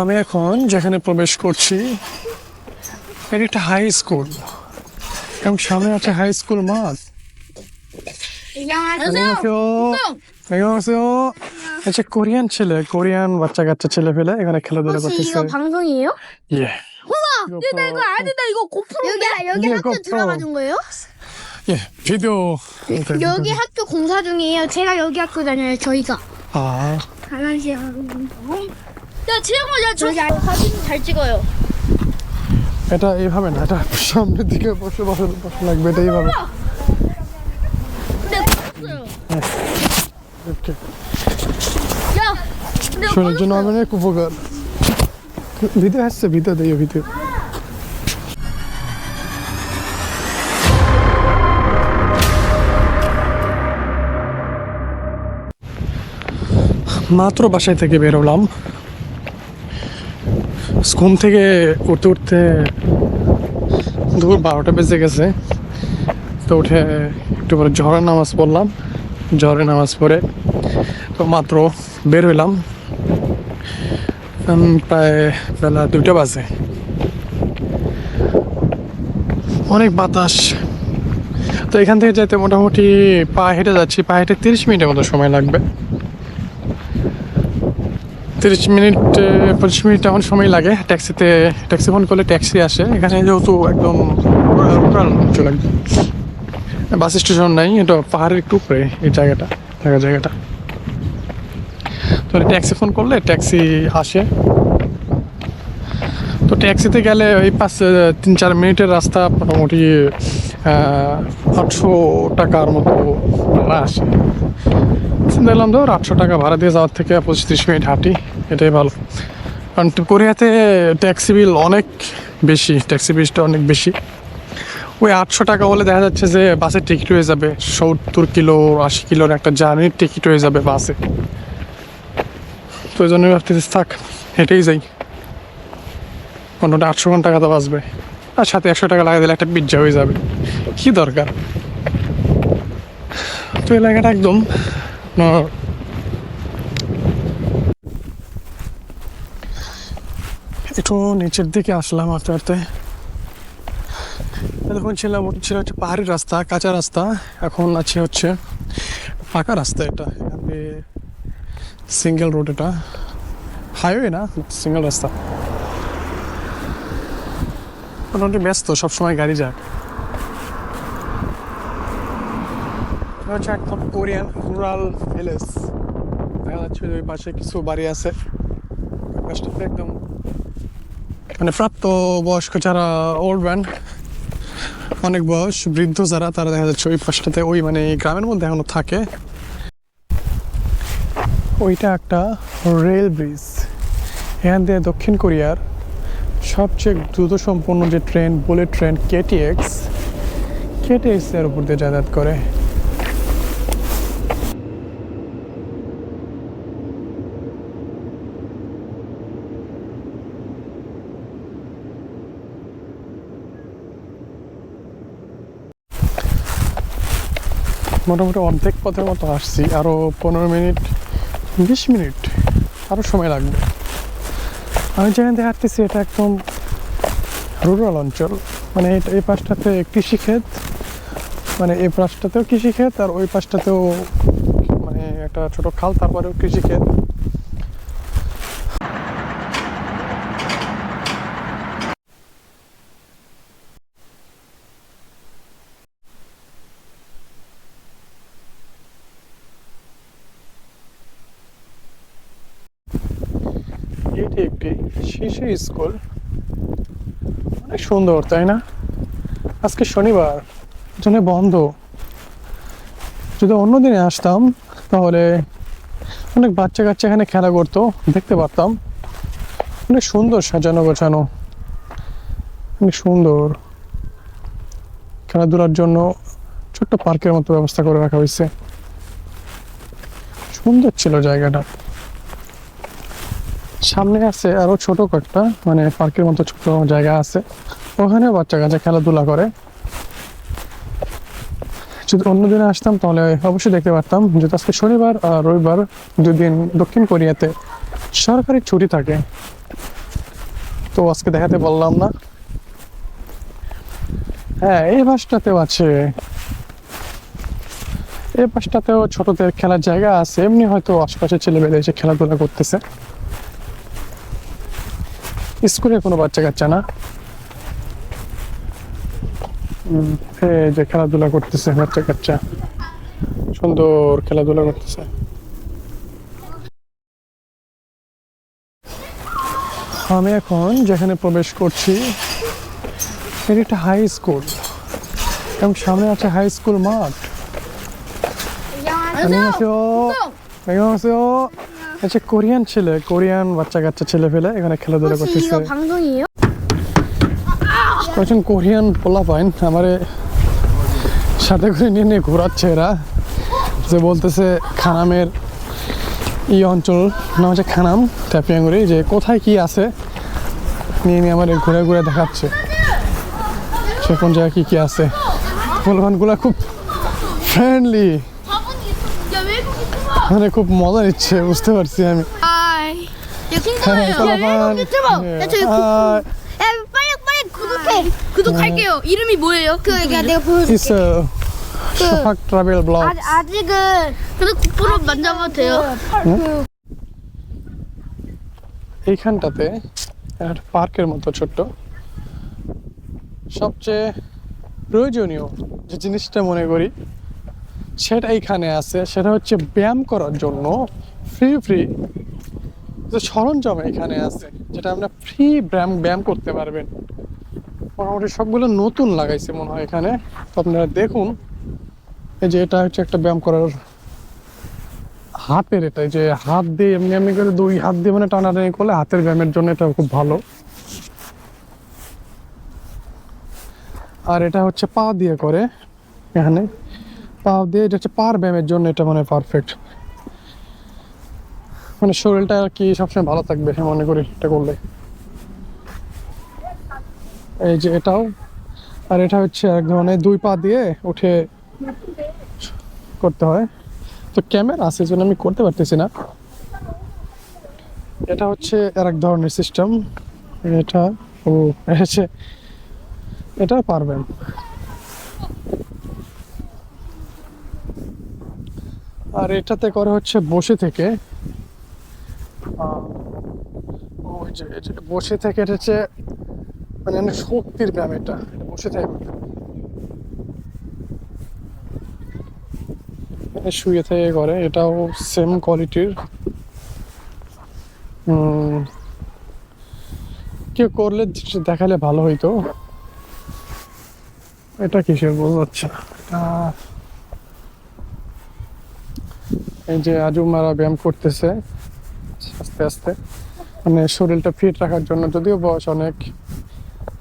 আমি এখন যেখানে প্রবেশ করছি এটা একটা হাই স্কুল এবং সামনে আছে হাই স্কুল মাঠ 안녕하세요. 안녕하세요. 이제 কোরিয়ান ছেলে কোরিয়ান বাচ্চা কাচ্চা ছেলে ফেলে এখানে খেলাধুলা 혹시 করতেছে 이거 방송이에요? 예. 나 이거 안 된다 이거 고프로 여기 여기 이게 학교 고프로. 들어가 준 거예요? 예 비디오 여기 학교 공사 중이에요. 제가 여기 학교 다녀요. 저희가 아 강한시 하는 야 지영아 야저 사진 잘 찍어요. এটা এইভাবে না এটা সামনের দিকে বসে বসে বসে লাগবে এটা এইভাবে 근데 없어요. 이렇게 야 근데 শোনার জন্য আমি অনেক উপকার ভিডিও আসছে ভিডিও দেই ভিডিও মাত্র বাসায় থেকে বেরোলাম ঘুম থেকে উঠতে উঠতে দুপুর বারোটা বেজে গেছে। তো উঠে একটু পরে ঝড়ের নামাজ পড়লাম। ঝড়ের নামাজ পড়ে তো মাত্র বের হইলাম। প্রায় বেলা দুইটা বাজে। অনেক বাতাস। তো এখান থেকে যেতে মোটামুটি পা হেঁটে যাচ্ছি। পা হেঁটে তিরিশ মিনিটের মতো সময় লাগবে। তিরিশ মিনিট পঁচিশ মিনিট এমন সময় লাগে ট্যাক্সিতে, ট্যাক্সি ফোন করলে ট্যাক্সি আসে। এখানে যেহেতু একদম বাস স্টেশন নাই, এটা পাহাড়ের একটু উপরে, এই জায়গাটা থাকা জায়গাটা। তো ট্যাক্সি ফোন করলে ট্যাক্সি আসে। তো ট্যাক্সিতে গেলে ওই পাঁচ তিন, চার মিনিটের রাস্তা মোটামুটি আটশো টাকার মতো ভাড়া আসে। চিন্তা করলাম ধর আটশো টাকা ভাড়া দিয়ে যাওয়ার থেকে পঁচিশ ত্রিশ মিনিট হাঁটি, এটাই ভালো। কারণ কোরিয়াতে ট্যাক্সি বিল অনেক বেশি, ট্যাক্সি বিলটা অনেক বেশি। ওই আটশো টাকা হলে দেখা যাচ্ছে যে বাসের টিকিট হয়ে যাবে, সত্তর কিলো, আশি কিলোর একটা জার্নির টিকিট হয়ে যাবে বাসে। তো ওই জন্য থাক, হেঁটেই যাই। মোটামুটি আটশো ঘণ্টা টাকা তো বাঁচবে। আর সাথে একশো টাকা লাগা দিলে একটা পিজ্জা হয়ে যাবে। কি দরকার? তো এলাকাটা একদম একটু নিচের দিকে আসলাম আস্তে আস্তে। এতক্ষণ ছিলাম ছিল হচ্ছে পাহাড়ি রাস্তা, কাঁচা রাস্তা। এখন আছে হচ্ছে পাকা রাস্তা এটা। সিঙ্গেল রোড এটা। হাইওয়ে না সিঙ্গেল রাস্তা। মোটামুটি ব্যস্ত, সবসময় গাড়ি যায়। এটা হচ্ছে একদম কোরিয়ান রুরাল ভিলেজ। দেখা যাচ্ছে ওই পাশে কিছু বাড়ি আছে। একদম মানে প্রাপ্ত বয়স্ক যারা ওল্ড ম্যান অনেক বয়স, বৃদ্ধ যারা, তারা দেখা যাচ্ছে ওই পাশটাতে ওই মানে গ্রামের মধ্যে এখনও থাকে। ওইটা একটা রেল ব্রিজ এখান দিয়ে দক্ষিণ কোরিয়ার সবচেয়ে দ্রুত সম্পন্ন যে train bullet train KTX KTX এর উপর দিয়ে যাতায়াত করে। মোটামুটি অর্ধেক পথের মতো আসছি আরও পনেরো মিনিট, বিশ মিনিট আরও সময় লাগবে। আমি যেখানে হাঁটতেছি, এটা একদম রুরাল অঞ্চল। মানে এটা এই পাশটাতে কৃষিক্ষেত মানে এই পাশটাতেও কৃষিক্ষেত, আর ওই পাশটাতেও মানে একটা ছোটো খাল, তারপরেও কৃষিক্ষেত। এটি একটি শিশু স্কুল। অনেক সুন্দর, তাই না? আজকে শনিবার জন্য বন্ধ। যদি অন্য দিনে আসতাম, তাহলে অনেক বাচ্চা কাচ্চা এখানে খেলা করতো, দেখতে পারতাম। অনেক সুন্দর সাজানো গোছানো। অনেক সুন্দর। খেলাধুলার জন্য ছোট্ট পার্কের মতো ব্যবস্থা করে রাখা হয়েছে। সুন্দর ছিল জায়গাটা। সামনে আছে আরও ছোট কয়েকটা মানে পার্কের মতো ছোট জায়গা আছে। ওখানে বাচ্চা কাচ্চা খেলাধুলা করে। যদি অন্য দিনে আসতাম তাহলে অবশ্যই দেখতে পারতাম, যেহেতু আজকে শনিবার আর রবিবার দুই দিন দক্ষিণ কোরিয়াতে সরকারি ছুটি থাকে। তো আজকে দেখাতে বললাম না। হ্যাঁ এই বাসটাতেও আছে। এই পাশটাতেও ছোটদের খেলার জায়গা আছে। এমনি হয়তো আশপাশের ছেলেমেয়েরা এসে খেলাধুলা করতেছে। স্কুলে কোনো বাচ্চা কাচ্চা না উম, এই যে খেলাধুলা করতেছে বাচ্চা কাচ্চা সুন্দর খেলাধুলা করতেছে আমি এখন যেখানে প্রবেশ করছি এটি একটা হাই স্কুল এবং সামনে আছে হাই স্কুল মাঠ 안녕하세요. 안녕하세요. আচ্ছা কোরিয়ান ছেলে কোরিয়ান বাচ্চা কাচ্চা ছেলে ফেলে এখানে খেলাধুলা করতেছে। কয়েকজন কোরিয়ান পোলা পাইন আমারে সাথে করে নিয়ে নিয়ে ঘোরাচ্ছে এরা। যে বলতেছে খানামের এই অঞ্চল নাম হচ্ছে খানাম ট্যাপিয়াঙ্গুড়ি যে কোথায় কি আছে নিয়ে নিয়ে আমার ঘুরে ঘুরে দেখাচ্ছে। সে কোন জায়গায় কী কী আছে। পোলভানগুলো খুব ফ্রেন্ডলি মানে খুব মজা নিচ্ছে বুঝতে পারছি আমি 하이. 야 হ্যাঁ, 킹거예요. পোলাপান 유튜버. 야 저기 구, আহ, 야 빨리 빨리 구독해. 구독할게요. 이름이 뭐예요? 그 내가 내가 보여줄게. It's a Shafak Travel Blog. 아직 아직은 근데 국부로 만져봐도 돼요? এইখানটাতে একটা পার্কের মতো ছোট্ট সবচেয়ে প্রয়োজনীয় যে জিনিসটা মনে করি সেটা এখানে আছে, সেটা হচ্ছে ব্যায়াম করার জন্য ফ্রি ফ্রি যে সরঞ্জাম এখানে আছে, যেটা আপনার ফ্রি ব্যায়াম ব্যায়াম করতে পারবেন। মোটামুটি সবগুলো নতুন লাগাইছে মনে হয় এখানে। তো আপনারা দেখুন, এই যে এটা হচ্ছে একটা ব্যায়াম করার হাতের এটা যে হাত দিয়ে এমনি এমনি করে দুই হাত দিয়ে মানে টানাটানি করলে হাতের ব্যায়ামের জন্য এটা খুব ভালো। আর এটা হচ্ছে পা দিয়ে করে এখানে। পা দিয়ে এটা হচ্ছে পার ব্যায়ামের জন্য এটা মানে পারফেক্ট মানে শরীরটা আর কি সবসময় ভালো থাকবে মনে করি এটা করলে। এই যে এটাও। আর এটা হচ্ছে এক ধরনের দুই পা দিয়ে উঠে করতে হয়। তো ক্যামেরা আছে জন্য আমি করতে পারতেছি না। এটা হচ্ছে আর এক ধরনের সিস্টেম এটা ও এসেছে এটা পারবেন আর এটাতে করে হচ্ছে বসে থেকে। ওই বসে থেকে এটা হচ্ছে মানে অনেক শক্তির ব্যায়াম এটা। বসে থেকে। শুয়ে থেকে করে, এটাও সেম কোয়ালিটির কেউ করলে দেখালে ভালো হইতো। এটা কিসের বোঝা যাচ্ছে এটা এই যে আজুমারা ব্যায়াম করতেছে, আস্তে আস্তে। মানে শরীরটা ফিট রাখার জন্য, যদিও বয়স অনেক।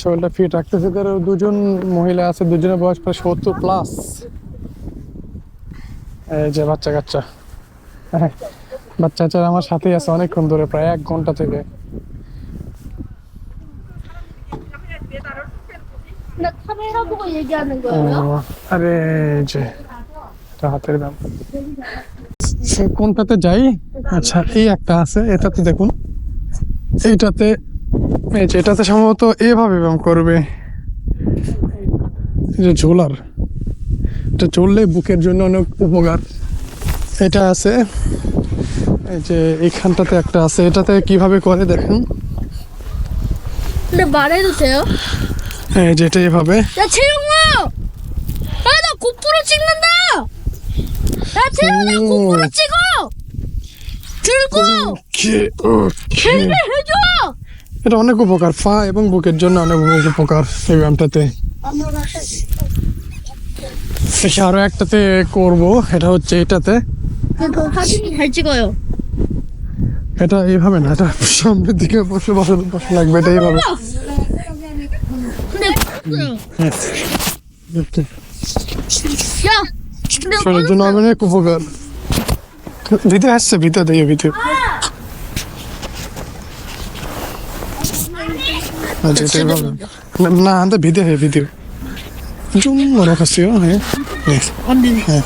শরীরটা ফিট রাখতেছে তার দুজন মহিলা আছে, দুজনের বয়স প্রায় সত্তর প্লাস এই যে বাচ্চা কাচ্চা। হ্যাঁ, বাচ্চা কাচ্চারা আমার সাথেই আছে অনেকক্ষণ ধরে, প্রায় এক ঘণ্টা থেকে। আরে যে হাতের দাম। কোনটাতে যাই? আচ্ছা এই একটা আছে এটাতে দেখুন। এইটাতে এটাতে সম্ভবত এভাবে ব্যায়াম করবে। যে ঝোলার। এটা চললে বুকের জন্য অনেক উপকার। এটা আছে এই যে এখানটাতে একটা আছে। এটাতে কীভাবে করে দেখুন? বাড়াই দিতে যেটা এভাবে। 야나 고프로 찍는다! 야 채용아 나 오. 고프로 찍어! 들고 কে- ও, 캔을 해줘! এটা অনেক উপকার পা এবং বুকের জন্য অনেক উপকার এই ব্যায়ামটাতে দেখি আরো একটাতে করব এটা হচ্ছে এটাতে 그 사진이 잘 찍어요. এটা এইভাবে না এটা সামনের দিকে বসে বসে বসে লাগবে এটা এইভাবে 근데 야! শোনার জন্য অনেক উপকার ভিতরে আসছে ভিতরে দিয়ে ভিতরে না হ্যাঁ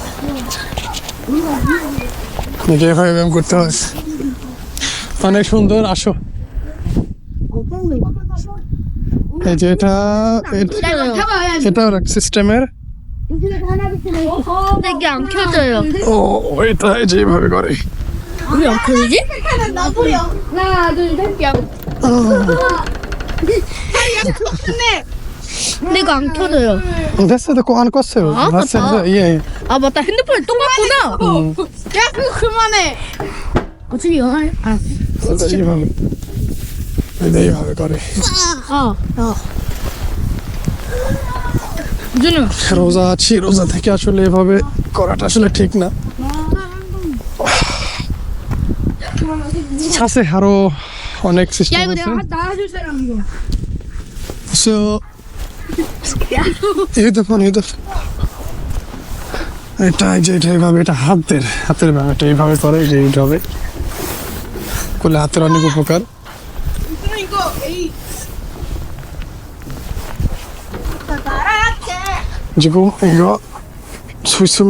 করতে অনেক সুন্দর আসো এই যে এটা এটা সিস্টেমের 근데 이게 안 켜져요. 어, wait, 해지 바비거리. 왜안 켜지? 하나, 둘, 셋, 야. 근데 안 켜져요. 됐어, 됐고, 안 껐어요. 아, 맞다. 예, 아, 맞다. 핸드폰이 똥 같구나. 야, 그만해. 어차피 영화, 아, 일단 이 밤에. 내 바비거리. 어, 어. রোজা আছি রোজা থেকে আসলে এভাবে করাটা আসলে ঠিক না। আছে আরও অনেক সিস্টেম সো এই দেখুন এই দেখুন এটা যে এটা এইভাবে এটা হাতের হাতের ব্যাপার এটা এইভাবে করে যে এইভাবে। করলে হাতের অনেক উপকার। You got sweet su